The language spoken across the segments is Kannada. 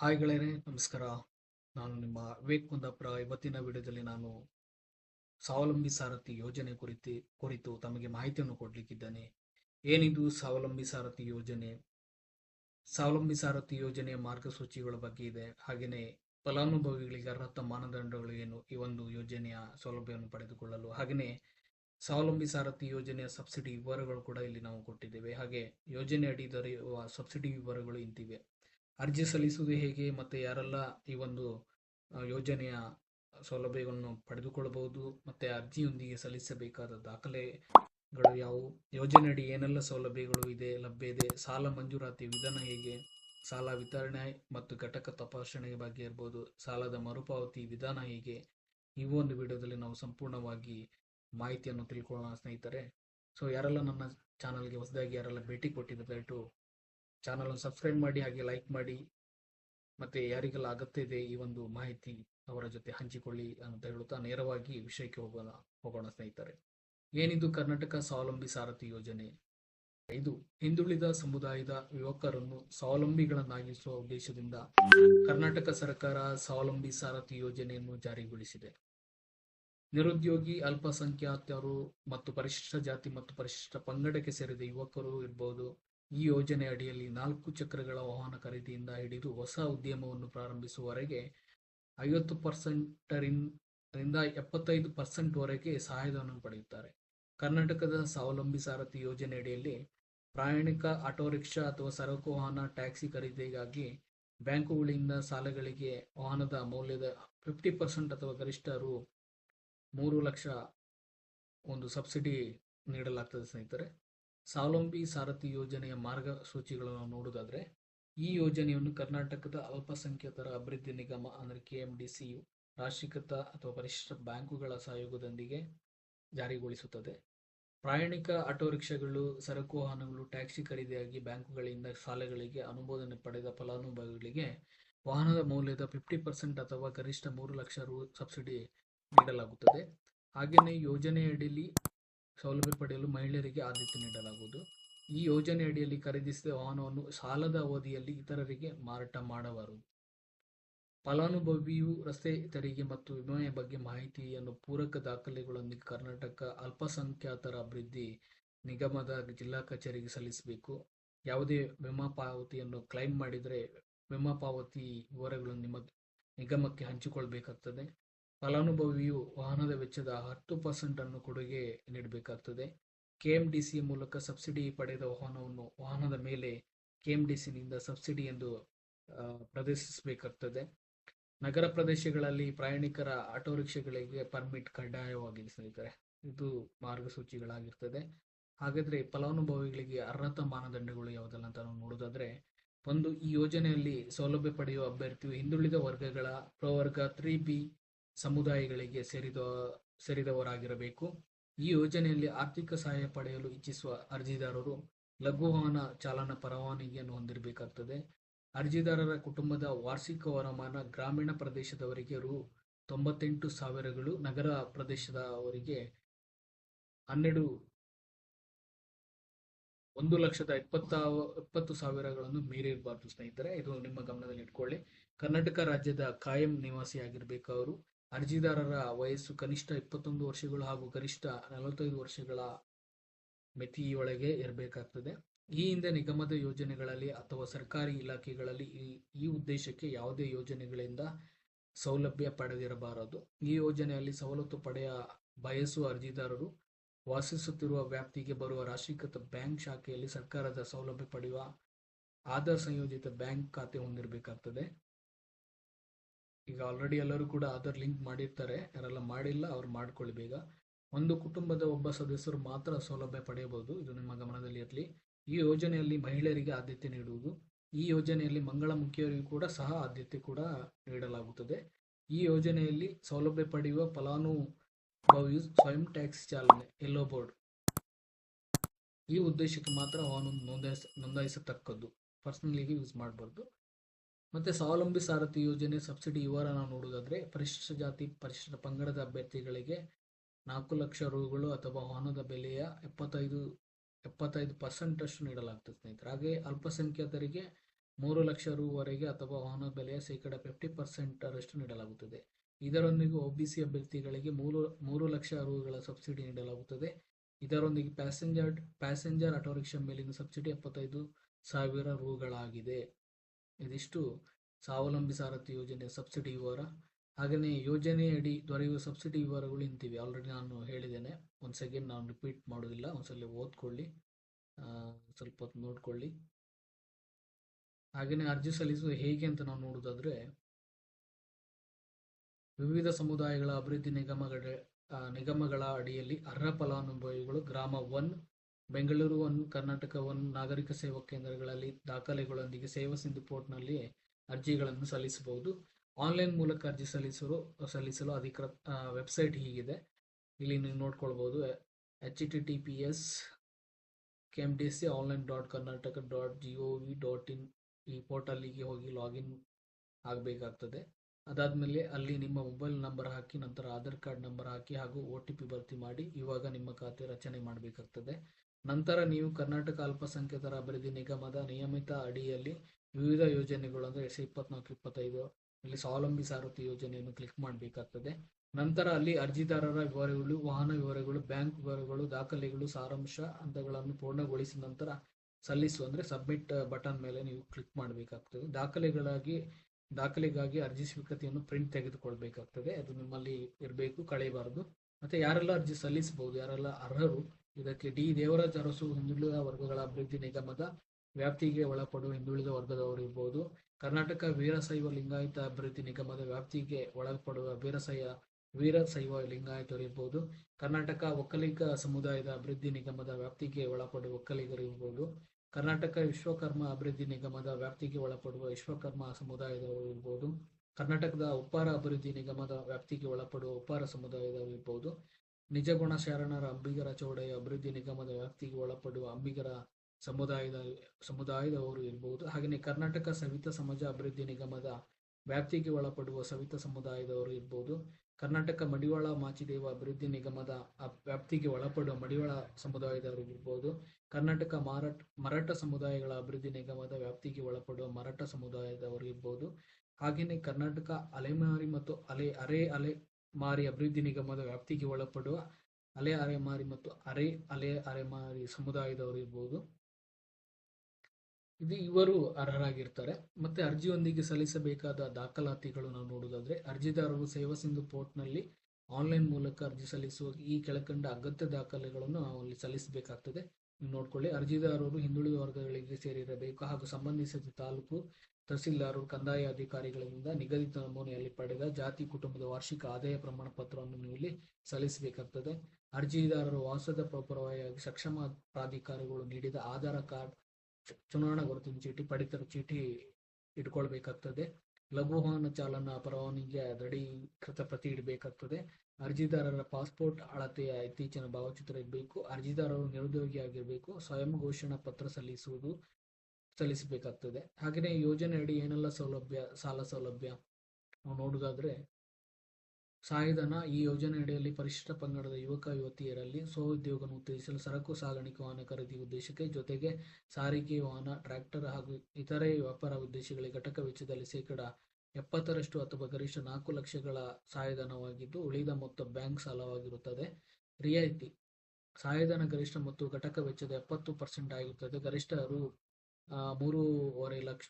ಹಾಯ್ ಗೆಳೆಯರೇ, ನಮಸ್ಕಾರ. ನಾನು ನಿಮ್ಮ ವಿವೇಕ್ ಕುಂದಾಪುರ ಇವತ್ತಿನ ವಿಡಿಯೋದಲ್ಲಿ ನಾನು ಸ್ವಾವಲಂಬಿ ಸಾರಥಿ ಯೋಜನೆ ಕುರಿತು ಕುರಿತು ತಮಗೆ ಮಾಹಿತಿಯನ್ನು ಕೊಡಲಿಕ್ಕಿದ್ದೇನೆ. ಏನಿದು ಸ್ವಾವಲಂಬಿ ಸಾರಥಿ ಯೋಜನೆ? ಸ್ವಾವಲಂಬಿ ಸಾರಥಿ ಯೋಜನೆಯ ಮಾರ್ಗಸೂಚಿಗಳ ಬಗ್ಗೆ ಇದೆ. ಹಾಗೆಯೇ ಫಲಾನುಭವಿಗಳಿಗೆ ಅರ್ಹತ ಮಾನದಂಡಗಳು ಏನು? ಈ ಒಂದು ಯೋಜನೆಯ ಸೌಲಭ್ಯವನ್ನು ಪಡೆದುಕೊಳ್ಳಲು. ಹಾಗೆಯೇ ಸ್ವಾವಲಂಬಿ ಸಾರಥಿ ಯೋಜನೆಯ ಸಬ್ಸಿಡಿ ವಿವರಗಳು ಕೂಡ ಇಲ್ಲಿ ನಾವು ಕೊಟ್ಟಿದ್ದೇವೆ. ಹಾಗೆ ಯೋಜನೆ ಅಡಿ ದೊರೆಯುವ ಸಬ್ಸಿಡಿ ವಿವರಗಳು ಇಂತಿವೆ. ಅರ್ಜಿ ಸಲ್ಲಿಸುವುದು ಹೇಗೆ ಮತ್ತು ಯಾರೆಲ್ಲ ಈ ಒಂದು ಯೋಜನೆಯ ಸೌಲಭ್ಯವನ್ನು ಪಡೆದುಕೊಳ್ಳಬಹುದು ಮತ್ತು ಅರ್ಜಿಯೊಂದಿಗೆ ಸಲ್ಲಿಸಬೇಕಾದ ದಾಖಲೆಗಳು ಯಾವುವು? ಯೋಜನೆಯಡಿ ಏನೆಲ್ಲ ಸೌಲಭ್ಯಗಳು ಇದೆ, ಲಭ್ಯ ಇದೆ? ಸಾಲ ಮಂಜೂರಾತಿ ವಿಧಾನ ಹೇಗೆ? ಸಾಲ ವಿತರಣೆ ಮತ್ತು ಘಟಕ ತಪಾಸಣೆ ಬಗ್ಗೆ ಇರ್ಬೋದು. ಸಾಲದ ಮರುಪಾವತಿ ವಿಧಾನ ಹೇಗೆ? ಈ ಒಂದು ವಿಡಿಯೋದಲ್ಲಿ ನಾವು ಸಂಪೂರ್ಣವಾಗಿ ಮಾಹಿತಿಯನ್ನು ತಿಳ್ಕೊಳ್ಳೋಣ ಸ್ನೇಹಿತರೆ. ಸೊ ಯಾರೆಲ್ಲ ನನ್ನ ಚಾನಲ್ಗೆ ಹೊಸದಾಗಿ ಯಾರೆಲ್ಲ ಭೇಟಿ ಕೊಟ್ಟಿದ್ದಾರೆ, ದಯವಿಟ್ಟು ಚಾನಲ್ ಸಬ್ಸ್ಕ್ರೈಬ್ ಮಾಡಿ ಹಾಗೆ ಲೈಕ್ ಮಾಡಿ. ಮತ್ತೆ ಯಾರಿಗೆಲ್ಲ ಅಗತ್ಯ ಇದೆ ಈ ಒಂದು ಮಾಹಿತಿ ಅವರ ಜೊತೆ ಹಂಚಿಕೊಳ್ಳಿ ಅಂತ ಹೇಳುತ್ತಾ ನೇರವಾಗಿ ವಿಷಯಕ್ಕೆ ಹೋಗೋಣ ಹೋಗೋಣ ಸ್ನೇಹಿತರೆ. ಏನಿದು ಕರ್ನಾಟಕ ಸ್ವಾವಲಂಬಿ ಸಾರಥಿ ಯೋಜನೆ? ಇದು ಹಿಂದುಳಿದ ಸಮುದಾಯದ ಯುವಕರನ್ನು ಸ್ವಾವಲಂಬಿಗಳನ್ನಾಗಿಸುವ ಉದ್ದೇಶದಿಂದ ಕರ್ನಾಟಕ ಸರ್ಕಾರ ಸ್ವಾವಲಂಬಿ ಸಾರಥಿ ಯೋಜನೆಯನ್ನು ಜಾರಿಗೊಳಿಸಿದೆ. ನಿರುದ್ಯೋಗಿ, ಅಲ್ಪಸಂಖ್ಯಾತರು ಮತ್ತು ಪರಿಶಿಷ್ಟ ಜಾತಿ ಮತ್ತು ಪರಿಶಿಷ್ಟ ಪಂಗಡಕ್ಕೆ ಸೇರಿದ ಯುವಕರು ಇರಬಹುದು ಈ ಯೋಜನೆ ಅಡಿಯಲ್ಲಿ ನಾಲ್ಕು ಚಕ್ರಗಳ ವಾಹನ ಖರೀದಿಯಿಂದ ಹಿಡಿದು ಹೊಸ ಉದ್ಯಮವನ್ನು ಪ್ರಾರಂಭಿಸುವವರೆಗೆ ಐವತ್ತು ಪರ್ಸೆಂಟರಿಂದ ಎಪ್ಪತ್ತೈದು ಪರ್ಸೆಂಟ್ ವರೆಗೆ ಸಹಾಯಧನ ಪಡೆಯುತ್ತಾರೆ. ಕರ್ನಾಟಕದ ಸ್ವಾವಲಂಬಿ ಸಾರಥಿ ಯೋಜನೆ ಅಡಿಯಲ್ಲಿ ಪ್ರಯಾಣಿಕ ಆಟೋ ರಿಕ್ಷಾ ಅಥವಾ ಸರಕು ವಾಹನ, ಟ್ಯಾಕ್ಸಿ ಖರೀದಿಗಾಗಿ ಬ್ಯಾಂಕುಗಳಿಂದ ಸಾಲಗಳಿಗೆ ವಾಹನದ ಮೌಲ್ಯದ ಫಿಫ್ಟಿ ಪರ್ಸೆಂಟ್ ಅಥವಾ ಗರಿಷ್ಠ ರು ಮೂರು ಲಕ್ಷ ಒಂದು ಸಬ್ಸಿಡಿ ನೀಡಲಾಗ್ತದೆ ಸ್ನೇಹಿತರೆ. ಸ್ವಾವಲಂಬಿ ಸಾರಥಿ ಯೋಜನೆಯ ಮಾರ್ಗಸೂಚಿಗಳನ್ನು ನೋಡೋದಾದರೆ ಈ ಯೋಜನೆಯನ್ನು ಕರ್ನಾಟಕದ ಅಲ್ಪಸಂಖ್ಯಾತರ ಅಭಿವೃದ್ಧಿ ನಿಗಮ ಅಂದರೆ ಕೆ ಎಂ ಡಿ ಸಿಯು ರಾಷ್ಟ್ರೀಕೃತ ಅಥವಾ ಪರಿಶಿಷ್ಟ ಬ್ಯಾಂಕುಗಳ ಸಹಯೋಗದೊಂದಿಗೆ ಜಾರಿಗೊಳಿಸುತ್ತದೆ. ಪ್ರಯಾಣಿಕ ಆಟೋ ರಿಕ್ಷಾಗಳು, ಸರಕು ವಾಹನಗಳು, ಟ್ಯಾಕ್ಸಿ ಖರೀದಿಯಾಗಿ ಬ್ಯಾಂಕುಗಳಿಂದ ಸಾಲಗಳಿಗೆ ಅನುಮೋದನೆ ಪಡೆದ ಫಲಾನುಭವಿಗಳಿಗೆ ವಾಹನದ ಮೌಲ್ಯದ ಫಿಫ್ಟಿ ಪರ್ಸೆಂಟ್ ಅಥವಾ ಗರಿಷ್ಠ ಮೂರು ಲಕ್ಷ ರು ಸಬ್ಸಿಡಿ ನೀಡಲಾಗುತ್ತದೆ. ಹಾಗೆಯೇ ಯೋಜನೆಯಡಿಯಲ್ಲಿ ಸೌಲಭ್ಯ ಪಡೆಯಲು ಮಹಿಳೆಯರಿಗೆ ಆದ್ಯತೆ ನೀಡಲಾಗುವುದು. ಈ ಯೋಜನೆ ಅಡಿಯಲ್ಲಿ ಖರೀದಿಸಿದ ವಾಹನವನ್ನು ಸಾಲದ ಅವಧಿಯಲ್ಲಿ ಇತರರಿಗೆ ಮಾರಾಟ ಮಾಡಬಾರದು ಫಲಾನುಭವಿಯು ರಸ್ತೆ ತೆರಿಗೆ ಮತ್ತು ವಿಮೆಯ ಬಗ್ಗೆ ಮಾಹಿತಿಯನ್ನು ಪೂರಕ ದಾಖಲೆಗಳೊಂದಿಗೆ ಕರ್ನಾಟಕ ಅಲ್ಪಸಂಖ್ಯಾತರ ಅಭಿವೃದ್ಧಿ ನಿಗಮದ ಜಿಲ್ಲಾ ಕಚೇರಿಗೆ ಸಲ್ಲಿಸಬೇಕು. ಯಾವುದೇ ವಿಮಾ ಪಾವತಿಯನ್ನು ಕ್ಲೈಮ್ ಮಾಡಿದರೆ ವಿಮಾ ಪಾವತಿ ವಿವರಗಳನ್ನು ನಿಮ್ಮ ನಿಗಮಕ್ಕೆ ಹಂಚಿಕೊಳ್ಬೇಕಾಗ್ತದೆ ಫಲಾನುಭವಿಯು ವಾಹನದ ವೆಚ್ಚದ ಹತ್ತು ಪರ್ಸೆಂಟ್ ಅನ್ನು ಕೊಡುಗೆ ನೀಡಬೇಕಾಗ್ತದೆ. ಕೆಎಂಡಿಸಿ ಮೂಲಕ ಸಬ್ಸಿಡಿ ಪಡೆದ ವಾಹನವನ್ನು ವಾಹನದ ಮೇಲೆ ಕೆಎಂಡಿಸಿನಿಂದ ಸಬ್ಸಿಡಿ ಎಂದು ಪ್ರದರ್ಶಿಸಬೇಕಾಗ್ತದೆ ನಗರ ಪ್ರದೇಶಗಳಲ್ಲಿ ಪ್ರಯಾಣಿಕರ ಆಟೋ ರಿಕ್ಷಾಗಳಿಗೆ ಪರ್ಮಿಟ್ ಕಡ್ಡಾಯವಾಗಿ ಸ್ನೇಹಿತರೆ ಇದು ಮಾರ್ಗಸೂಚಿಗಳಾಗಿರ್ತದೆ. ಹಾಗಾದ್ರೆ ಫಲಾನುಭವಿಗಳಿಗೆ ಅರ್ಹತಾ ಮಾನದಂಡಗಳು ಯಾವುದಲ್ಲ ಅಂತ ನಾವು ನೋಡೋದಾದ್ರೆ ಒಂದು ಈ ಯೋಜನೆಯಲ್ಲಿ ಸೌಲಭ್ಯ ಪಡೆಯುವ ಅಭ್ಯರ್ಥಿಯು ಹಿಂದುಳಿದ ವರ್ಗಗಳ ಪ್ರವರ್ಗ ತ್ರೀ ಬಿ ಸಮುದಾಯಗಳಿಗೆ ಸೇರಿದ, ಸೇರಿದವರಾಗಿರಬೇಕು. ಈ ಯೋಜನೆಯಲ್ಲಿ ಆರ್ಥಿಕ ಸಹಾಯ ಪಡೆಯಲು ಇಚ್ಛಿಸುವ ಅರ್ಜಿದಾರರು ಲಘು ವಾಹನ ಚಾಲನಾ ಪರವಾನಗಿಯನ್ನು ಹೊಂದಿರಬೇಕಾಗ್ತದೆ. ಅರ್ಜಿದಾರರ ಕುಟುಂಬದ ವಾರ್ಷಿಕ ವರಮಾನ ಗ್ರಾಮೀಣ ಪ್ರದೇಶದವರಿಗೆ ರು ತೊಂಬತ್ತೆಂಟು ಸಾವಿರಗಳು, ನಗರ ಪ್ರದೇಶದವರಿಗೆ ಹನ್ನೆರಡು ಒಂದು ಲಕ್ಷದ ಇಪ್ಪತ್ತ ಇಪ್ಪತ್ತು ಸಾವಿರಗಳನ್ನು ಮೀರಿರಬಾರ್ದು ಸ್ನೇಹಿತರೆ, ಇದು ನಿಮ್ಮ ಗಮನದಲ್ಲಿ ಇಟ್ಕೊಳ್ಳಿ ಕರ್ನಾಟಕ ರಾಜ್ಯದ ಕಾಯಂ ನಿವಾಸಿಯಾಗಿರ್ಬೇಕು ಅವರು. ಅರ್ಜಿದಾರರ ವಯಸ್ಸು ಕನಿಷ್ಠ ಇಪ್ಪತ್ತೊಂದು ವರ್ಷಗಳು ಹಾಗೂ ಗರಿಷ್ಠ ನಲವತ್ತೈದು ವರ್ಷಗಳ ಮಿತಿಯೊಳಗೆ ಇರಬೇಕಾಗ್ತದೆ. ಈ ಹಿಂದೆ ನಿಗಮದ ಯೋಜನೆಗಳಲ್ಲಿ ಅಥವಾ ಸರ್ಕಾರಿ ಇಲಾಖೆಗಳಲ್ಲಿ ಈ ಈ ಉದ್ದೇಶಕ್ಕೆ ಯಾವುದೇ ಯೋಜನೆಗಳಿಂದ ಸೌಲಭ್ಯ ಪಡೆದಿರಬಾರದು. ಈ ಯೋಜನೆಯಲ್ಲಿ ಸವಲತ್ತು ಪಡೆಯ ಬಯಸುವ ಅರ್ಜಿದಾರರು ವಾಸಿಸುತ್ತಿರುವ ವ್ಯಾಪ್ತಿಗೆ ಬರುವ ರಾಷ್ಟ್ರೀಕೃತ ಬ್ಯಾಂಕ್ ಶಾಖೆಯಲ್ಲಿ ಸರ್ಕಾರದ ಸೌಲಭ್ಯ ಪಡೆಯುವ ಆಧಾರ್ ಸಂಯೋಜಿತ ಬ್ಯಾಂಕ್ ಖಾತೆ ಹೊಂದಿರಬೇಕಾಗ್ತದೆ. ಈಗ ಆಲ್ರೆಡಿ ಎಲ್ಲರೂ ಕೂಡ ಆಧಾರ್ ಲಿಂಕ್ ಮಾಡಿರ್ತಾರೆ. ಯಾರೆಲ್ಲ ಮಾಡಿಲ್ಲ ಅವ್ರು ಮಾಡ್ಕೊಳ್ಳಿ ಬೇಗ. ಒಂದು ಕುಟುಂಬದ ಒಬ್ಬ ಸದಸ್ಯರು ಮಾತ್ರ ಸೌಲಭ್ಯ ಪಡೆಯಬಹುದು. ಇದು ನಿಮ್ಮ ಗಮನದಲ್ಲಿ ಇರಲಿ. ಈ ಯೋಜನೆಯಲ್ಲಿ ಮಹಿಳೆಯರಿಗೆ ಆದ್ಯತೆ ನೀಡುವುದು. ಈ ಯೋಜನೆಯಲ್ಲಿ ಮಂಗಳಮುಖಿಯರಿಗೂ ಕೂಡ ಸಹ ಆದ್ಯತೆ ಕೂಡ ನೀಡಲಾಗುತ್ತದೆ. ಈ ಯೋಜನೆಯಲ್ಲಿ ಸೌಲಭ್ಯ ಪಡೆಯುವ ಫಲಾನುಭವಿಯು ಸ್ವಯಂ ಟ್ಯಾಕ್ಸ್ ಚಾಲನೆ ಎಲ್ಲೋ ಬೋರ್ಡ್ ಈ ಉದ್ದೇಶಕ್ಕೆ ಮಾತ್ರ ಅವನು ನೋಂದಾಯಿಸ, ನೋಂದಾಯಿಸತಕ್ಕದ್ದು. ಪರ್ಸನಲಿಗೆ ಯೂಸ್ ಮಾಡಬಾರ್ದು. ಮತ್ತೆ ಸ್ವಾವಲಂಬಿ ಸಾರಥಿ ಯೋಜನೆ ಸಬ್ಸಿಡಿ ವಿವರ ನಾವು ನೋಡೋದಾದ್ರೆ ಪರಿಶಿಷ್ಟ ಜಾತಿ, ಪರಿಶಿಷ್ಟ ಪಂಗಡದ ಅಭ್ಯರ್ಥಿಗಳಿಗೆ ನಾಲ್ಕು ಲಕ್ಷ ರುಗಳು ಅಥವಾ ವಾಹನದ ಬೆಲೆಯ ಎಪ್ಪತ್ತೈದು ಎಪ್ಪತ್ತೈದು ಪರ್ಸೆಂಟ್ ಅಷ್ಟು ನೀಡಲಾಗ್ತದೆ ಸ್ನೇಹಿತರೆ. ಹಾಗೆ ಅಲ್ಪಸಂಖ್ಯಾತರಿಗೆ ಮೂರು ಲಕ್ಷ ರುವರೆಗೆ ಅಥವಾ ವಾಹನ ಬೆಲೆಯ ಶೇಕಡ ಫಿಫ್ಟಿ ಪರ್ಸೆಂಟ್ ರಷ್ಟು ನೀಡಲಾಗುತ್ತದೆ. ಇದರೊಂದಿಗೆ ಒಬಿಸಿ ಅಭ್ಯರ್ಥಿಗಳಿಗೆ ಮೂರು ಮೂರು ಲಕ್ಷ ರುಗಳ ಸಬ್ಸಿಡಿ ನೀಡಲಾಗುತ್ತದೆ. ಇದರೊಂದಿಗೆ ಪ್ಯಾಸೆಂಜರ್ ಪ್ಯಾಸೆಂಜರ್ ಆಟೋ ರಿಕ್ಷಾ ಮೇಲಿನ ಸಬ್ಸಿಡಿ ಎಪ್ಪತ್ತೈದು ಸಾವಿರ ರುಗಳಾಗಿದೆ. ಇದಿಷ್ಟು ಸ್ವಾವಲಂಬಿ ಸಾರಥಿ ಯೋಜನೆ ಸಬ್ಸಿಡಿ ವಿವರ. ಹಾಗೆಯೇ ಯೋಜನೆಯಡಿ ದೊರೆಯುವ ಸಬ್ಸಿಡಿ ವಿವರಗಳು ಇಂತಿವೆ. ಆಲ್ರೆಡಿ ನಾನು ಹೇಳಿದ್ದೇನೆ. ಒಂದು ಸೆಕೆಂಡ್ ನಾನು ರಿಪೀಟ್ ಮಾಡೋದಿಲ್ಲ ಒಂದ್ಸಲ ಓದ್ಕೊಳ್ಳಿ. ಸ್ವಲ್ಪ ಹೊತ್ತು ನೋಡ್ಕೊಳ್ಳಿ. ಹಾಗೆಯೇ ಅರ್ಜಿ ಸಲ್ಲಿಸುವ ಹೇಗೆ ಅಂತ ನಾವು ನೋಡೋದಾದ್ರೆ ವಿವಿಧ ಸಮುದಾಯಗಳ ಅಭಿವೃದ್ಧಿ ನಿಗಮಗಳ ನಿಗಮಗಳ ಅಡಿಯಲ್ಲಿ ಅರ್ಹ ಫಲಾನುಭವಿಗಳು Grama one Bengaluru one Karnataka one ನಾಗರಿಕ ಸೇವಾ ಕೇಂದ್ರಗಳಲ್ಲಿ ದಾಖಲೆಗಳೊಂದಿಗೆ ಸೇವಾ ಸಿಂಧು ಪೋರ್ಟ್ನಲ್ಲಿ ಅರ್ಜಿಗಳನ್ನು ಸಲ್ಲಿಸಬಹುದು. ಆನ್ಲೈನ್ ಮೂಲಕ ಅರ್ಜಿ ಸಲ್ಲಿಸಲು ಸಲ್ಲಿಸಲು ಅಧಿಕೃತ ವೆಬ್ಸೈಟ್ ಹೀಗಿದೆ. ಇಲ್ಲಿ ನೀವು ನೋಡ್ಕೊಳ್ಬೋದು. H T T P S K D C online dot Karnataka dot G O V dot in ಈ ಪೋರ್ಟಲ್ಲಿಗೆ ಹೋಗಿ ಲಾಗಿನ್ ಆಗಬೇಕಾಗ್ತದೆ. ಅದಾದಮೇಲೆ ಅಲ್ಲಿ ನಿಮ್ಮ ಮೊಬೈಲ್ ನಂಬರ್ ಹಾಕಿ, ನಂತರ ಆಧಾರ್ ಕಾರ್ಡ್ ನಂಬರ್ ಹಾಕಿ ಹಾಗೂ ಒ ಟಿ ಪಿ ಭರ್ತಿ ಮಾಡಿ ಇವಾಗ ನಿಮ್ಮ ಖಾತೆ ರಚನೆ ಮಾಡಬೇಕಾಗ್ತದೆ. ನಂತರ ನೀವು ಕರ್ನಾಟಕ ಅಲ್ಪಸಂಖ್ಯಾತರ ಅಭಿವೃದ್ಧಿ ನಿಗಮದ ನಿಯಮಿತ ಅಡಿಯಲ್ಲಿ ವಿವಿಧ ಯೋಜನೆಗಳು ಅಂದರೆ ಸಾವಿರದ ಇಪ್ಪತ್ನಾಲ್ಕು, ಇಪ್ಪತ್ತೈದು ಇಲ್ಲಿ ಸ್ವಾವಲಂಬಿ ಸಾರಥಿ ಯೋಜನೆಯನ್ನು ಕ್ಲಿಕ್ ಮಾಡಬೇಕಾಗ್ತದೆ. ನಂತರ ಅಲ್ಲಿ ಅರ್ಜಿದಾರರ ವಿವರಗಳು, ವಾಹನ ವಿವರಗಳು ಬ್ಯಾಂಕ್ ವಿವರಗಳು, ದಾಖಲೆಗಳು, ಸಾರಾಂಶ ಹಂತಗಳನ್ನು ಪೂರ್ಣಗೊಳಿಸಿದ ನಂತರ ಸಲ್ಲಿಸು ಅಂದರೆ ಸಬ್ಮಿಟ್ ಬಟನ್ ಮೇಲೆ ನೀವು ಕ್ಲಿಕ್ ಮಾಡಬೇಕಾಗ್ತದೆ. ದಾಖಲೆಗಳಾಗಿ, ದಾಖಲೆಗಾಗಿ ಅರ್ಜಿ ಸ್ವೀಕೃತಿಯನ್ನು ಪ್ರಿಂಟ್ ತೆಗೆದುಕೊಳ್ಬೇಕಾಗ್ತದೆ. ಅದು ನಿಮ್ಮಲ್ಲಿ ಇರಬೇಕು, ಕಳೆಯಬಾರದು. ಮತ್ತು ಯಾರೆಲ್ಲ ಅರ್ಜಿ ಸಲ್ಲಿಸಬಹುದು, ಯಾರೆಲ್ಲ ಅರ್ಹರು ಇದಕ್ಕೆ ಡಿ ದೇವರಾಜ್ ಅರಸು ಹಿಂದುಳಿದ ವರ್ಗಗಳ ಅಭಿವೃದ್ಧಿ ನಿಗಮದ ವ್ಯಾಪ್ತಿಗೆ ಒಳಪಡುವ ಹಿಂದುಳಿದ ವರ್ಗದವರು ಇರ್ಬೋದು. ಕರ್ನಾಟಕ ವೀರಶೈವ ಲಿಂಗಾಯತ ಅಭಿವೃದ್ಧಿ ನಿಗಮದ ವ್ಯಾಪ್ತಿಗೆ ಒಳಪಡುವ ವೀರಶೈವ ವೀರಶೈವ ಲಿಂಗಾಯತರು ಇರ್ಬೋದು. ಕರ್ನಾಟಕ ಒಕ್ಕಲಿಗ ಸಮುದಾಯದ ಅಭಿವೃದ್ಧಿ ನಿಗಮದ ವ್ಯಾಪ್ತಿಗೆ ಒಳಪಡುವ ಒಕ್ಕಲಿಗರು ಇರ್ಬೋದು. ಕರ್ನಾಟಕ ವಿಶ್ವಕರ್ಮ ಅಭಿವೃದ್ಧಿ ನಿಗಮದ ವ್ಯಾಪ್ತಿಗೆ ಒಳಪಡುವ ವಿಶ್ವಕರ್ಮ ಸಮುದಾಯದವರು ಇರ್ಬೋದು. ಕರ್ನಾಟಕದ ಉಪ್ಪಾರ ಅಭಿವೃದ್ಧಿ ನಿಗಮದ ವ್ಯಾಪ್ತಿಗೆ ಒಳಪಡುವ ಉಪ್ಪಾರ ಸಮುದಾಯದವರು ಇರ್ಬೋದು. ನಿಜಗುಣ ಶರಣರ ಅಂಬಿಗರ ಚೌಡಯ್ಯ ಅಭಿವೃದ್ಧಿ ನಿಗಮದ ವ್ಯಾಪ್ತಿಗೆ ಒಳಪಡುವ ಅಂಬಿಗರ ಸಮುದಾಯದ, ಸಮುದಾಯದವರು ಇರಬಹುದು ಹಾಗೆಯೇ ಕರ್ನಾಟಕ ಸವಿತ ಸಮಾಜ ಅಭಿವೃದ್ಧಿ ನಿಗಮದ ವ್ಯಾಪ್ತಿಗೆ ಒಳಪಡುವ ಸವಿತ ಸಮುದಾಯದವರು ಇರಬಹುದು ಕರ್ನಾಟಕ ಮಡಿವಾಳ ಮಾಚಿದೇವ ಅಭಿವೃದ್ಧಿ ನಿಗಮದ ವ್ಯಾಪ್ತಿಗೆ ಒಳಪಡುವ ಮಡಿವಾಳ ಸಮುದಾಯದವರು ಇರಬಹುದು ಕರ್ನಾಟಕ ಮಾರಾಟ, ಮರಾಠ ಸಮುದಾಯಗಳ ಅಭಿವೃದ್ಧಿ ನಿಗಮದ ವ್ಯಾಪ್ತಿಗೆ ಒಳಪಡುವ ಮರಾಠ ಸಮುದಾಯದವರು ಇರಬಹುದು ಹಾಗೆಯೇ ಕರ್ನಾಟಕ ಅಲೆಮಾರಿ ಮತ್ತು ಅಲೆ, ಅರೆ ಅಲೆ ಮಾರಿ ಅಭಿವೃದ್ಧಿ ನಿಗಮದ ವ್ಯಾಪ್ತಿಗೆ ಒಳಪಡುವ ಅಲೆ ಅರೆಮಾರಿ ಮತ್ತು ಅರೆ ಅಲೆ ಅರೆಮಾರಿ ಸಮುದಾಯದವರು ಇರ್ಬೋದು. ಇದು ಇವರು ಅರ್ಹರಾಗಿರ್ತಾರೆ. ಮತ್ತೆ ಅರ್ಜಿಯೊಂದಿಗೆ ಸಲ್ಲಿಸಬೇಕಾದ ದಾಖಲಾತಿಗಳು ನಾವು ನೋಡುವುದಾದ್ರೆ, ಅರ್ಜಿದಾರರು ಸೇವಾ ಸಿಂಧು ಪೋರ್ಟ್ನಲ್ಲಿ ಆನ್ಲೈನ್ ಮೂಲಕ ಅರ್ಜಿ ಸಲ್ಲಿಸುವ ಈ ಕೆಳಕಂಡ ಅಗತ್ಯ ದಾಖಲೆಗಳನ್ನು ನಾವು ಅಲ್ಲಿ ಸಲ್ಲಿಸಬೇಕಾಗ್ತದೆ. ನೋಡ್ಕೊಳ್ಳಿ. ಅರ್ಜಿದಾರರು ಹಿಂದುಳಿದ ವರ್ಗಗಳಿಗೆ ಸೇರಿರಬೇಕು ಹಾಗೂ ಸಂಬಂಧಿಸಿದ ತಾಲೂಕು ತಹಸೀಲ್ದಾರರು, ಕಂದಾಯ ಅಧಿಕಾರಿಗಳಿಂದ ನಿಗದಿತ ನಮೂನೆಯಲ್ಲಿ ಪಡೆದ ಜಾತಿ, ಕುಟುಂಬದ ವಾರ್ಷಿಕ ಆದಾಯ ಪ್ರಮಾಣ ಪತ್ರವನ್ನು ಇಲ್ಲಿ ಸಲ್ಲಿಸಬೇಕಾಗ್ತದೆ. ಅರ್ಜಿದಾರರು ವಾಸದ ಪರವಾಗಿ ಸಕ್ಷಮ ಪ್ರಾಧಿಕಾರಗಳು ನೀಡಿದ ಆಧಾರ್ ಕಾರ್ಡ್ ಚುನಾವಣಾ ಗುರುತಿನ ಚೀಟಿ, ಪಡಿತರ ಚೀಟಿ ಇಟ್ಕೊಳ್ಬೇಕಾಗ್ತದೆ. ಲಘು ವಾಹನ ಚಾಲನಾ ಪರವಾನಗಿಯ ದೃಢೀಕೃತ ಪ್ರತಿ ಇಡಬೇಕಾಗ್ತದೆ. ಅರ್ಜಿದಾರರ ಪಾಸ್ಪೋರ್ಟ್ ಅಳತೆಯ ಇತ್ತೀಚಿನ ಭಾವಚಿತ್ರ ಇರಬೇಕು. ಅರ್ಜಿದಾರರು ನಿರುದ್ಯೋಗಿಯಾಗಿರಬೇಕು. ಸ್ವಯಂ ಘೋಷಣಾ ಪತ್ರ ಸಲ್ಲಿಸುವುದು ಸಲ್ಲಿಸಬೇಕಾಗ್ತದೆ. ಹಾಗೆಯೇ ಯೋಜನೆ ಅಡಿ ಏನೆಲ್ಲ ಸೌಲಭ್ಯ, ಸಾಲ ಸೌಲಭ್ಯ ನಾವು ನೋಡುವುದಾದ್ರೆ ಸಹಾಯಧನ ಈ ಯೋಜನೆಯಡಿಯಲ್ಲಿ ಪರಿಶಿಷ್ಟ ಪಂಗಡದ ಯುವಕ ಯುವತಿಯರಲ್ಲಿ ಸ್ವಉದ್ಯೋಗವನ್ನು ಉತ್ತೇಜಿಸಲು ಸರಕು, ಸಾಗಾಣಿಕೆ ವಾಹನ ಖರೀದಿ ಉದ್ದೇಶಕ್ಕೆ ಜೊತೆಗೆ ಸಾರಿಗೆ ವಾಹನ, ಟ್ರ್ಯಾಕ್ಟರ್ ಹಾಗೂ ಇತರೆ ವ್ಯಾಪಾರ ಉದ್ದೇಶಗಳಿಗೆ ಘಟಕ ವೆಚ್ಚದಲ್ಲಿ ಶೇಕಡ ಎಪ್ಪತ್ತರಷ್ಟು ಅಥವಾ ಗರಿಷ್ಠ ನಾಲ್ಕು ಲಕ್ಷಗಳ ಸಹಾಯಧನವಾಗಿದ್ದು ಉಳಿದ ಮೊತ್ತ ಬ್ಯಾಂಕ್ ಸಾಲವಾಗಿರುತ್ತದೆ. ರಿಯಾಯಿತಿ. ಸಹಾಯಧನ ಗರಿಷ್ಠ ಮತ್ತು ಘಟಕ ವೆಚ್ಚದ ಎಪ್ಪತ್ತು ಪರ್ಸೆಂಟ್ ಆಗಿರುತ್ತದೆ ಗರಿಷ್ಠ ರು ಮೂರುವರೆ ಲಕ್ಷ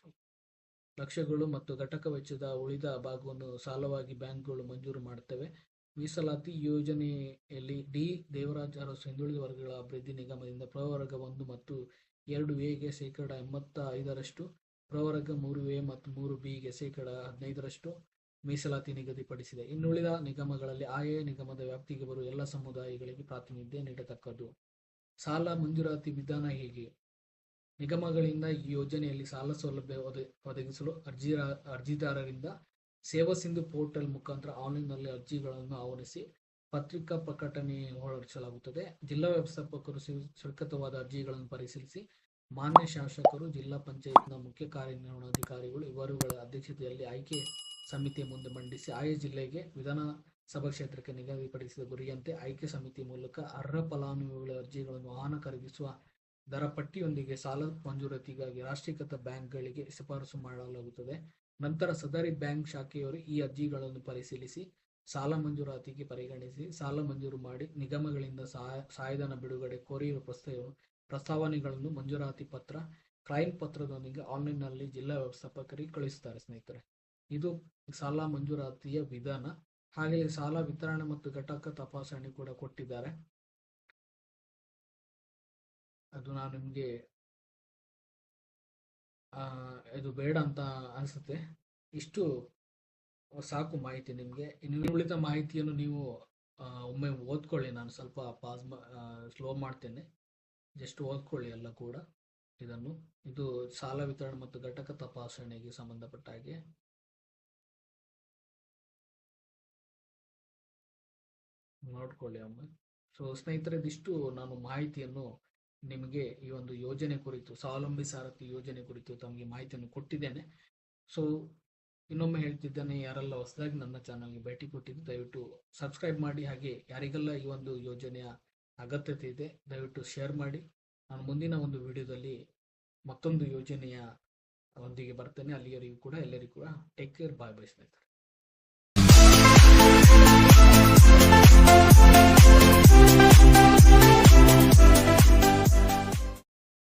ಲಕ್ಷಗಳು ಮತ್ತು ಘಟಕ ವೆಚ್ಚದ ಉಳಿದ ಭಾಗವನ್ನು ಸಾಲವಾಗಿ ಬ್ಯಾಂಕ್ಗಳು ಮಂಜೂರು ಮಾಡುತ್ತವೆ. ಮೀಸಲಾತಿ ಯೋಜನೆಯಲ್ಲಿ ಡಿ. ದೇವರಾಜ್ ಅರಸು ಹಿಂದುಳಿದ ವರ್ಗಗಳ ಅಭಿವೃದ್ಧಿ ನಿಗಮದಿಂದ ಪ್ರವರ್ಗ ಒಂದು ಮತ್ತು ಎರಡು ಎಗೆ ಶೇಕಡ ಎಂಬತ್ತ ಐದರಷ್ಟು ಪ್ರವರ್ಗ ಮೂರು ಎ ಮತ್ತು ಮೂರು ಬಿಗೆ ಶೇಕಡ ಹದಿನೈದರಷ್ಟು ಮೀಸಲಾತಿ ನಿಗದಿಪಡಿಸಿದೆ. ಇನ್ನುಳಿದ ನಿಗಮಗಳಲ್ಲಿ ಆಯಾ ನಿಗಮದ ವ್ಯಾಪ್ತಿಗೆ ಬರುವ ಎಲ್ಲ ಸಮುದಾಯಗಳಿಗೆ ಪ್ರಾತಿನಿಧ್ಯ ನೀಡತಕ್ಕದ್ದು. ಸಾಲ ಮಂಜೂರಾತಿ ವಿಧಾನ ಹೇಗೆ? ನಿಗಮಗಳಿಂದ ಈ ಯೋಜನೆಯಲ್ಲಿ ಸಾಲ ಸೌಲಭ್ಯ ಒದ- ಒದಗಿಸಲು ಅರ್ಜಿ ಅರ್ಜಿದಾರರಿಂದ ಸೇವಾ ಸಿಂಧು ಪೋರ್ಟಲ್ ಮುಖಾಂತರ ಆನ್ಲೈನ್ನಲ್ಲಿ ಅರ್ಜಿಗಳನ್ನು ಆಹ್ವಾನಿಸಿ ಪತ್ರಿಕಾ ಪ್ರಕಟಣೆ ಹೊರಡಿಸಲಾಗುತ್ತದೆ. ಜಿಲ್ಲಾ ವ್ಯವಸ್ಥಾಪಕರು ಸುರಕ್ಷಿತವಾದ ಅರ್ಜಿಗಳನ್ನು ಪರಿಶೀಲಿಸಿ ಮಾನ್ಯ ಶಾಸಕರು, ಜಿಲ್ಲಾ ಪಂಚಾಯತ್ನ ಮುಖ್ಯ ಕಾರ್ಯನಿರ್ವಹಣಾಧಿಕಾರಿಗಳು ಇವರುಗಳ ಅಧ್ಯಕ್ಷತೆಯಲ್ಲಿ ಆಯ್ಕೆ ಸಮಿತಿ ಮುಂದೆ ಮಂಡಿಸಿ ಆಯಾ ಜಿಲ್ಲೆಗೆ ವಿಧಾನಸಭಾ ಕ್ಷೇತ್ರಕ್ಕೆ ನಿಗದಿಪಡಿಸಿದ ಗುರಿಯಂತೆ ಆಯ್ಕೆ ಸಮಿತಿ ಮೂಲಕ ಅರ್ಹ ಫಲಾನುಭವಿಗಳ ಅರ್ಜಿಗಳನ್ನು ವಾಹನ ಖರೀದಿಸುವ ದರ ಪಟ್ಟಿಯೊಂದಿಗೆ ಸಾಲ ಮಂಜೂರಾತಿಗಾಗಿ ರಾಷ್ಟ್ರೀಕೃತ ಬ್ಯಾಂಕ್ಗಳಿಗೆ ಶಿಫಾರಸು ಮಾಡಲಾಗುತ್ತದೆ. ನಂತರ ಸದರಿ ಬ್ಯಾಂಕ್ ಶಾಖೆಯವರು ಈ ಅರ್ಜಿಗಳನ್ನು ಪರಿಶೀಲಿಸಿ, ಸಾಲ ಮಂಜೂರಾತಿಗೆ ಪರಿಗಣಿಸಿ, ಸಾಲ ಮಂಜೂರು ಮಾಡಿ ನಿಗಮಗಳಿಂದ ಸಹಾಯ ಸಹಾಯಧನ ಬಿಡುಗಡೆ ಕೋರಿರುವ ಪ್ರಸ್ತಾವ, ಪ್ರಸ್ತಾವನೆಗಳನ್ನು ಮಂಜೂರಾತಿ ಪತ್ರ, ಕ್ಲೈಮ್ ಪತ್ರದೊಂದಿಗೆ ಆನ್ಲೈನ್ನಲ್ಲಿ ಜಿಲ್ಲಾ ವ್ಯವಸ್ಥಾಪಕರಿಗೆ ಕಳುಹಿಸುತ್ತಾರೆ ಸ್ನೇಹಿತರೆ. ಇದು ಸಾಲ ಮಂಜೂರಾತಿಯ ವಿಧಾನ. ಹಾಗೆಯೇ ಸಾಲ ವಿತರಣೆ ಮತ್ತು ಘಟಕ ತಪಾಸಣೆ ಕೂಡ ಕೊಟ್ಟಿದ್ದಾರೆ. ಅದು ನಾನು ನಿಮಗೆ ಇದು ಬೇಡ ಅಂತ ಅನಿಸುತ್ತೆ. ಇಷ್ಟು ಸಾಕು ಮಾಹಿತಿ ನಿಮಗೆ. ಇನ್ನು ಉಳಿದ ಮಾಹಿತಿಯನ್ನು ನೀವು ಒಮ್ಮೆ ಓದ್ಕೊಳ್ಳಿ. ನಾನು ಸ್ವಲ್ಪ ಪಾಸ್ ಸ್ಲೋ ಮಾಡ್ತೇನೆ. ಜಸ್ಟ್ ಓದ್ಕೊಳ್ಳಿ ಎಲ್ಲ ಕೂಡ ಇದನ್ನು. ಇದು ಸಾಲ ವಿತರಣೆ ಮತ್ತು ಘಟಕ ತಪಾಸಣೆಗೆ ಸಂಬಂಧಪಟ್ಟ ಹಾಗೆ. ನೋಡ್ಕೊಳ್ಳಿ ಒಮ್ಮೆ. ಸೊ ಸ್ನೇಹಿತರೆ, ಇದಿಷ್ಟು ನಾನು ಮಾಹಿತಿಯನ್ನು ನಿಮಗೆ ಈ ಒಂದು ಯೋಜನೆ ಕುರಿತು, ಸ್ವಾವಲಂಬಿ ಸಾರಥಿ ಯೋಜನೆ ಕುರಿತು ತಮಗೆ ಮಾಹಿತಿಯನ್ನು ಕೊಟ್ಟಿದ್ದೇನೆ. ಸೊ ಇನ್ನೊಮ್ಮೆ ಹೇಳ್ತಿದ್ದೇನೆ, ಯಾರೆಲ್ಲ ಹೊಸದಾಗಿ ನನ್ನ ಚಾನಲ್ಗೆ ಭೇಟಿ ಕೊಟ್ಟಿದ್ದು, ದಯವಿಟ್ಟು ಸಬ್ಸ್ಕ್ರೈಬ್ ಮಾಡಿ. ಹಾಗೆ ಯಾರಿಗೆಲ್ಲ ಈ ಒಂದು ಯೋಜನೆಯ ಅಗತ್ಯತೆ ಇದೆ, ದಯವಿಟ್ಟು ಶೇರ್ ಮಾಡಿ. ನಾನು ಮುಂದಿನ ಒಂದು ವಿಡಿಯೋದಲ್ಲಿ ಮತ್ತೊಂದು ಯೋಜನೆಯ ಒಂದಿಗೆ ಬರ್ತೇನೆ. ಅಲ್ಲಿಯವರಿಗೂ ಕೂಡ ಎಲ್ಲರಿಗೂ ಕೂಡ ಟೇಕ್ ಕೇರ್ ಬಾಯ್ ಬೈ ಸ್ನೇಹಿತರೆ.